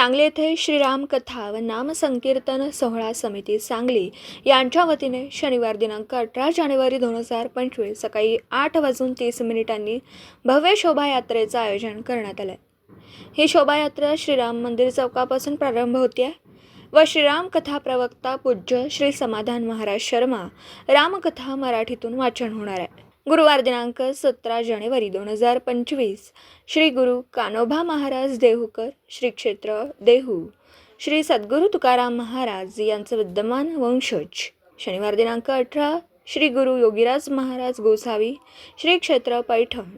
सांगली येथे श्रीराम कथा व नामसंकीर्तन सोहळा समिती सांगली यांच्या वतीने शनिवार दिनांक अठरा जानेवारी दोन हजार पंचवीस सकाळी आठ वाजून तीस मिनिटांनी भव्य शोभायात्रेचं आयोजन करण्यात आलं ही शोभायात्रा श्रीराम मंदिर चौकापासून प्रारंभ होते व श्रीराम कथा प्रवक्ता पूज्य श्री समाधान महाराज शर्मा रामकथा मराठीतून वाचन होणार आहे. गुरुवार दिनांक सतरा जानेवारी दोन हजार पंचवीस. श्री गुरु कानोबा महाराज देहूकर श्री क्षेत्र देहू. श्री सद्गुरू तुकाराम महाराज यांचं विद्यमान वंशज. शनिवार दिनांक अठरा श्री गुरु योगीराज महाराज गोसावी श्री क्षेत्र पैठण.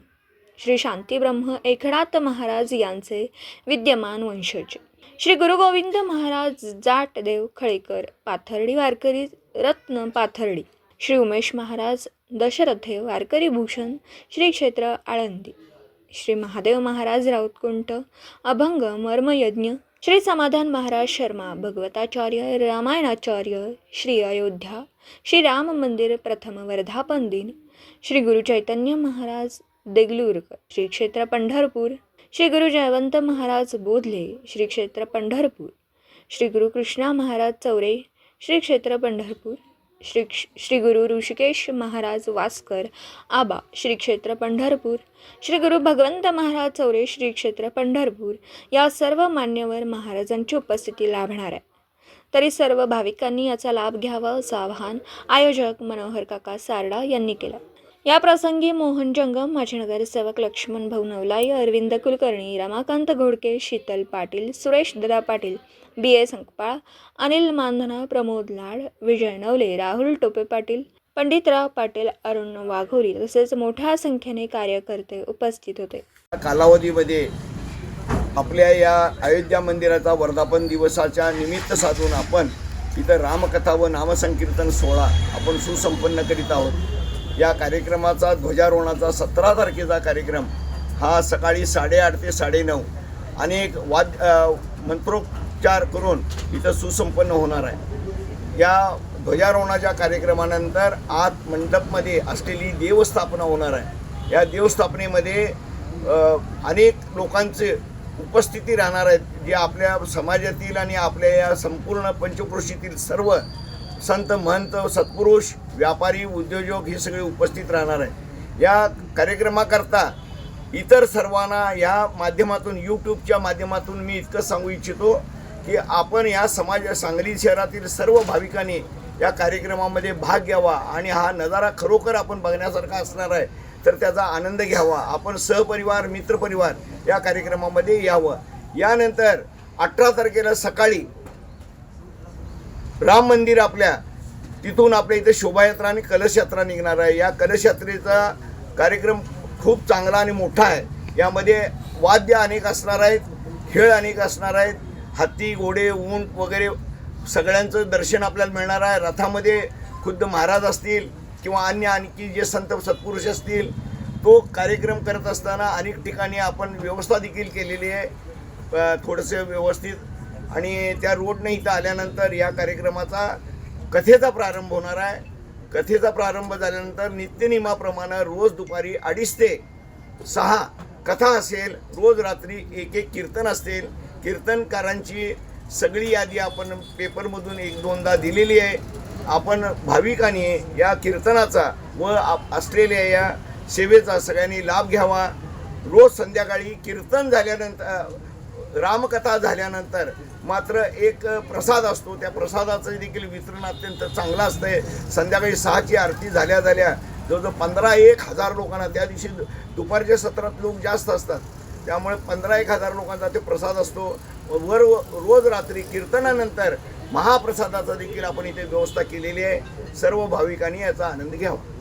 श्री शांतीब्रह्म एकनाथ महाराज यांचे विद्यमान वंशज. श्री गुरु गोविंद महाराज जाटदेव खळेकर पाथर्डी वारकरी रत्न पाथर्डी. श्री उमेश महाराज दशरथे वारकरी भूषण श्री क्षेत्र आळंदी. श्री महादेव महाराज राऊतकुंट अभंग मर्मयज्ञ श्री समाधान महाराज शर्मा भगवताचार्य रामायणाचार्य श्री अयोध्या श्री राम मंदिर प्रथम वर्धापन दिन श्री गुरु चैतन्य महाराज देगलूरकर श्री क्षेत्र पंढरपूर श्री गुरु जयवंत महाराज बोधले श्री क्षेत्र पंढरपूर श्री गुरु कृष्णा महाराज चौरे श्री क्षेत्र पंढरपूर श्री श्री गुरु ऋषिकेश महाराज वास्कर आबा श्री क्षेत्र पंढरपूर श्री गुरु भगवंत महाराज चौरे श्री क्षेत्र पंढरपूर या सर्व मान्यवर महाराजांची उपस्थिती लाभणार आहे. तरी सर्व भाविकांनी याचा लाभ घ्यावा असं आवाहन आयोजक मनोहर काका सारडा यांनी केलं. या प्रसंगी मोहन जंगम माजी नगरसेवक लक्ष्मण भाऊ नवलाई अरविंद कुलकर्णी रमाकांत घोडके शीतल पाटील सुरेश ददा पाटील बी ए संकपाळ अनिल मानधना प्रमोद लाड विजय नवले राहुल टोपे पाटील पंडितराव पाटील अरुण वाघोरी तसेच मोठ्या संख्येने कार्यकर्ते उपस्थित होते. कालावधीमध्ये आपल्या या अयोध्या मंदिराचा वर्धापन दिवसाच्या निमित्त साधून आपण इथं रामकथा व नामसंकीर्तन सोहळा आपण सुसंपन्न करीत आहोत. या कार्यक्रमाचा ध्वजारोहणाचा सतरा तारखेचा कार्यक्रम हा सकाळी साडेआठ ते साडेनऊ. अनेक वाद मंत्रोपचार मंत्रोच्चार करून इथं सुसंपन्न होणार आहे. या ध्वजारोहणाच्या कार्यक्रमानंतर आत मंडपमध्ये असलेली देवस्थापना होणार आहे. या देवस्थापनेमध्ये अनेक लोकांचे उपस्थिती राहणार आहेत जे आपल्या समाजातील आणि आपल्या या संपूर्ण पंचक्रोशीतील सर्व संत महंत सत्पुरुष व्यापारी उद्योजक हे सगळे उपस्थित राहणार आहे या कार्यक्रमाकरता इतर सर्वांना या माध्यमातून यूट्यूबच्या माध्यमातून मी इतकं सांगू इच्छितो की आपण या समाज सांगली शहरातील सर्व भाविकांनी या कार्यक्रमामध्ये भाग घ्यावा आणि हा नजारा खरोखर आपण बघण्यासारखा असणार आहे तर त्याचा आनंद घ्यावा. आपण सहपरिवार मित्रपरिवार या कार्यक्रमामध्ये यावं. यानंतर अठरा तारखेला सकाळी राम मंदिर आपल्या तिथून आपल्या इथे शोभायात्रा आणि कलशयात्रा निघणार आहे. या कलशयात्रेचा कार्यक्रम खूप चांगला आणि मोठा आहे. यामध्ये वाद्य अनेक असणार आहेत खेळ अनेक असणार आहेत. हत्ती घोडे ऊंट वगैरे सगळ्यांचं दर्शन आपल्याला मिळणार आहे. रथामध्ये खुद्द महाराज असतील किंवा अन्य आणखी जे संत सत्पुरुष असतील तो कार्यक्रम करत असताना अनेक ठिकाणी आपण व्यवस्था देखील केलेली आहे. थोडंसं व्यवस्थित आणि त्या रोडने इथं आल्यानंतर या कार्यक्रमाचा कथेचा प्रारंभ होणार आहे. कथेचा प्रारंभ झाल्यानंतर नित्यनियमाप्रमाणे रोज दुपारी अडीच ते सहा कथा असेल रोज रात्री एक एक कीर्तन असतील. कीर्तनकारांची सगळी यादी आपण पेपरमधून एक दोनदा दिलेली आहे. आपण भाविकांनी या कीर्तनाचा व आप- असलेल्या या सेवेचा सगळ्यांनी लाभ घ्यावा. रोज संध्याकाळी कीर्तन झाल्यानंतर रामकथा झाल्यानंतर मात्र एक प्रसाद असतो. त्या प्रसादाचं देखील वितरण अत्यंत चांगलं असतंय. संध्याकाळी सहाची आरती झाल्या झाल्या जवळजवळ पंधरा एक हजार लोकांना त्या दिवशी दुपारच्या सत्रात लोक जास्त असतात. त्यामुळे पंधरा एक हजार लोकांचा ते प्रसाद असतो. वर रोज रात्री कीर्तनानंतर महाप्रसादाचा देखील आपण इथे व्यवस्था केलेली आहे. सर्व भाविकांनी याचा आनंद घ्यावा.